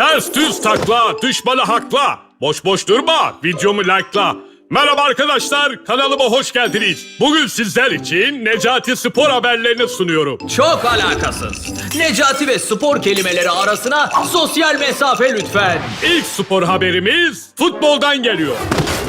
Ters düz takla, düşmanı hakla. Boş boş durma, videomu like'la. Merhaba arkadaşlar, kanalıma hoş geldiniz. Bugün sizler için Necati Spor haberlerini sunuyorum. Çok alakasız. Necati ve spor kelimeleri arasına sosyal mesafe lütfen. İlk spor haberimiz futboldan geliyor.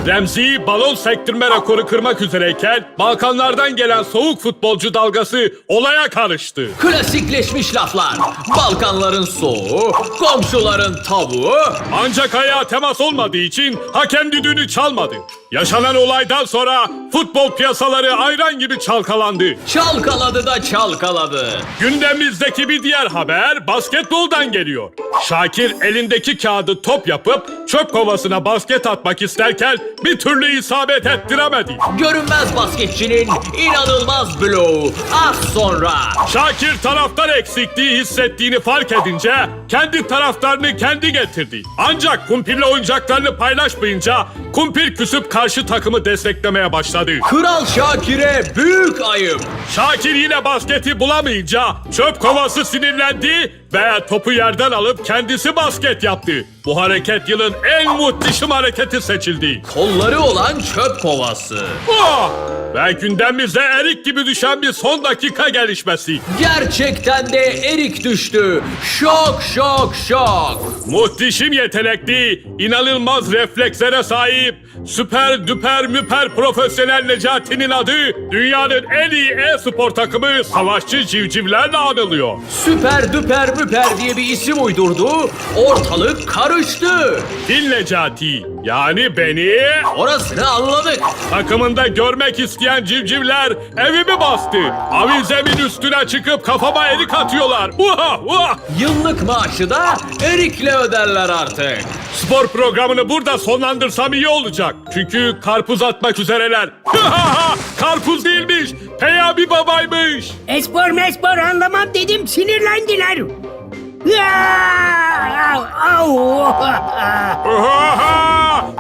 Remzi balon sektirme rekoru kırmak üzereyken Balkanlardan gelen soğuk futbolcu dalgası olaya karıştı. Klasikleşmiş laflar. Balkanların soğuğu, komşuların tavuğu. Ancak ayağa temas olmadığı için hakem düdüğünü çalmadı. Yaşanan olaydan sonra futbol piyasaları ayran gibi çalkalandı. Çalkaladı da çalkaladı. Gündemimizdeki bir diğer haber basketboldan geliyor. Şakir elindeki kağıdı top yapıp çöp kovasına basket atmak isterken bir türlü isabet ettiremedi. Görünmez basketçinin inanılmaz bloğu. Az sonra. Şakir taraftar eksikliği hissettiğini fark edince kendi taraftarını kendi getirdi. Ancak kumpirle oyuncaklarını paylaşmayınca kumpir küsüp karşı takımı desteklemeye başladı. Kral Şakir'e büyük ayıp. Şakir yine basketi bulamayınca çöp kovası sinirlendi ve topu yerden alıp kendisi basket yaptı. Bu hareket yılın en muhteşem hareketi seçildi. Kolları olan çöp kovası. Oh! Ve gündemimize erik gibi düşen bir son dakika gelişmesi. Gerçekten de erik düştü. Şok şok şok. Muhteşem yetenekli, inanılmaz reflekslere sahip, süper düper müper profesyonel Necati'nin adı dünyanın en iyi e-spor takımı Savaşçı Civcivlerle anılıyor. Süper düper müper diye bir isim uydurdu. Ortalık karıştı. Fil Necati yani beni Orasını anladık. takımında görmek isteyen civcivler evimi bastı. Avizemin üstüne çıkıp kafama erik atıyorlar. Uha uha. Yıllık maaşı da erikle öderler artık. Spor programını burada sonlandırsam iyi olacak. Çünkü karpuz atmak üzereler. karpuz. Peyami babaymış. Espor mespor anlamam dedim sinirlendiler.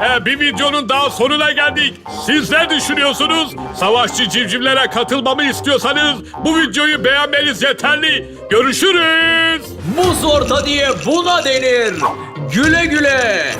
Ee, bir videonun daha sonuna geldik. Siz ne düşünüyorsunuz? Savaşçı civcivlere katılmamı istiyorsanız bu videoyu beğenmeniz yeterli. Görüşürüz. Muz orta diye buna denir. Güle güle.